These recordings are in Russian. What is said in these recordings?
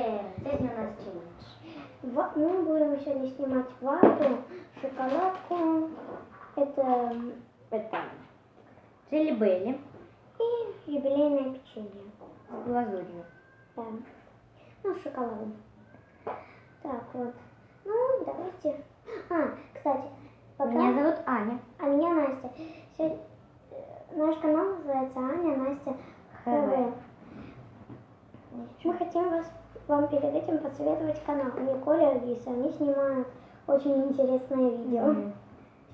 Е, сьогодні у нас челендж. Ва- Мы будем сегодня снимать вату, шоколадку, это Это Джелли-белли и юбилейное печенье. с глазурью. Да. Ну, с шоколадом. Так, вот. Ну, давайте. А, кстати, пока... Меня зовут Аня. А меня Настя. Сегодня... э, Наш канал называется Аня, Настя, ХВ. Мы хотим вас, вам перед этим посоветовать канал Николя и Алиса. Они снимают очень интересные видео. Мгм.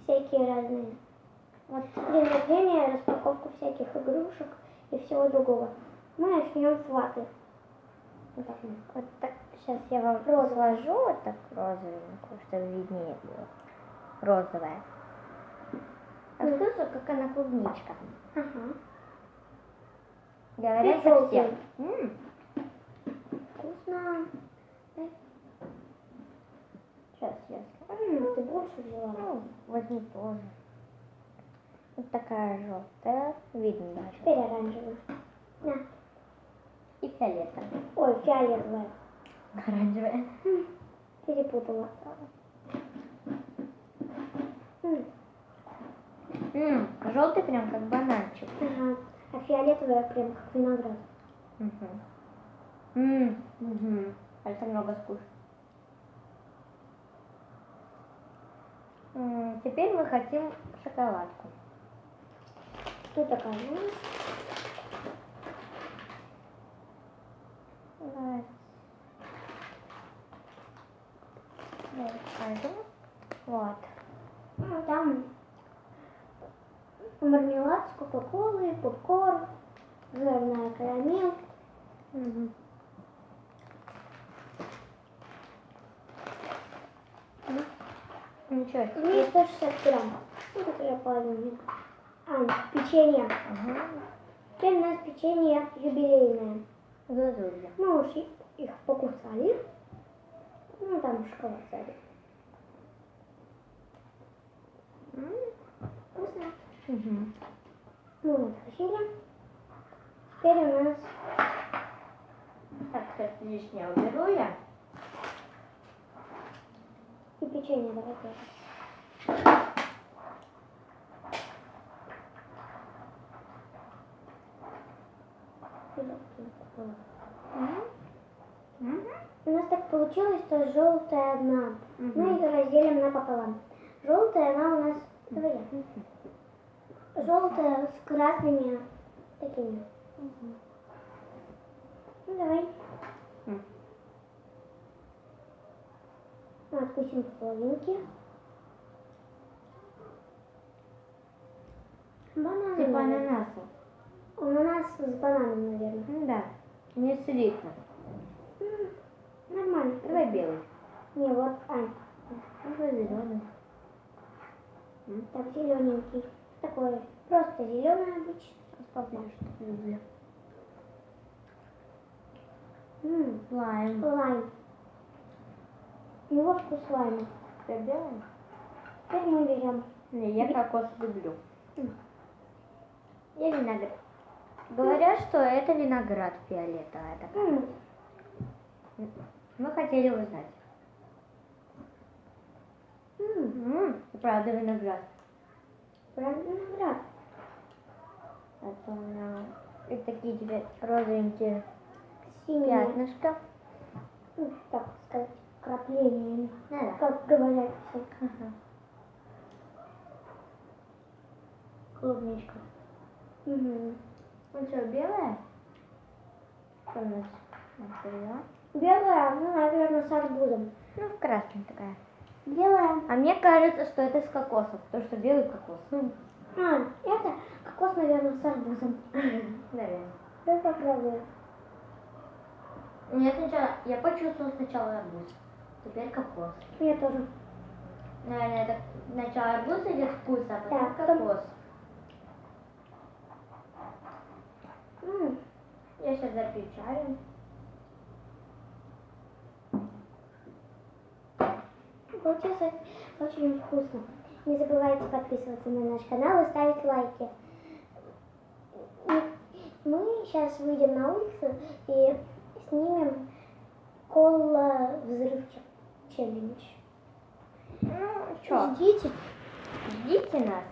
Всякие разные. Вот день рождения, распаковку всяких игрушек и всего другого. Мы начнем с ваты. Вот так вот. Так, сейчас я вам разложу вот так розовенькую, чтобы виднее было. Розовая. А Мгм. вкусно, как она клубничка. Ага. Говорят, совсем. желтый. Вкусно. Сейчас, сейчас. М, ты больше взяла. Ну, возьми тоже. Вот такая желтая, видно даже. Теперь оранжевый. На. И фиолетовая. Ой, фиолетовая. Оранжевая. Перепутала. М, М, желтый прям как бананчик. Ага. А фиолетовая прям как виноград. Угу. М, угу. Это много. М, Теперь мы хотим шоколадку. Такая? Ну, Давай. Давай покажу. Вот. Ну, там мармелад с кока-колой, попкорн, жирная карамель. Мгм. Ничего. И 160 грамм. Ну, такая половина. А, печенье. Ага. Теперь у нас печенье юбилейное. Глазурью. Мы уж их покусали. Ну, там шоколад сзади. Вкусно. мгм. Ну, вот, откусили. Теперь у нас Так, кстати, лишнее уберу я. Печенье давай тоже. У нас так получилось, что желтая одна. Мгм. Мы ее разделим напополам. Желтая она у нас твоя. Желтая с красными такими. Ну давай. Ну, Откусим по половинке. Банан. Типа ананаса. Он у нас с бананом, наверное. М, Да. Не слитно. Нормально. Давай белый. Не, вот, Ань, Давай зеленый. так зелененький. Такой, просто зеленый обычный. Поближе, что люблю. Лайм. Лайм. У него вкус лайма. Ты белый? Теперь мы берем. Не, я кокос люблю. Я виноград. Говорят, что это виноград фиолетовая такая. Мы хотели узнать. Правда виноград. Прям виноград. Это у меня и такие теперь розовенькие Синий. пятнышко. Ну да. Как говорят все. Ага. Клубничка. Угу. Ну что, белая? Что у нас? Белая, ну, наверное, с арбузом. Ну, красная такая. Белая. А мне кажется, что это с кокосом, потому что белый кокос. А, это кокос, наверное, с арбузом. Наверное. Я попробую. Я сначала, я почувствовала сначала арбуз, теперь кокос. Я тоже. Наверное, это сначала арбуз идет вкус, а потом Да, потом- кокос. М, Я сейчас запечаю. Получилось очень вкусно. Не забывайте подписываться на наш канал и ставить лайки. Мы сейчас выйдем на улицу и снимем Ждите. ждіть нас.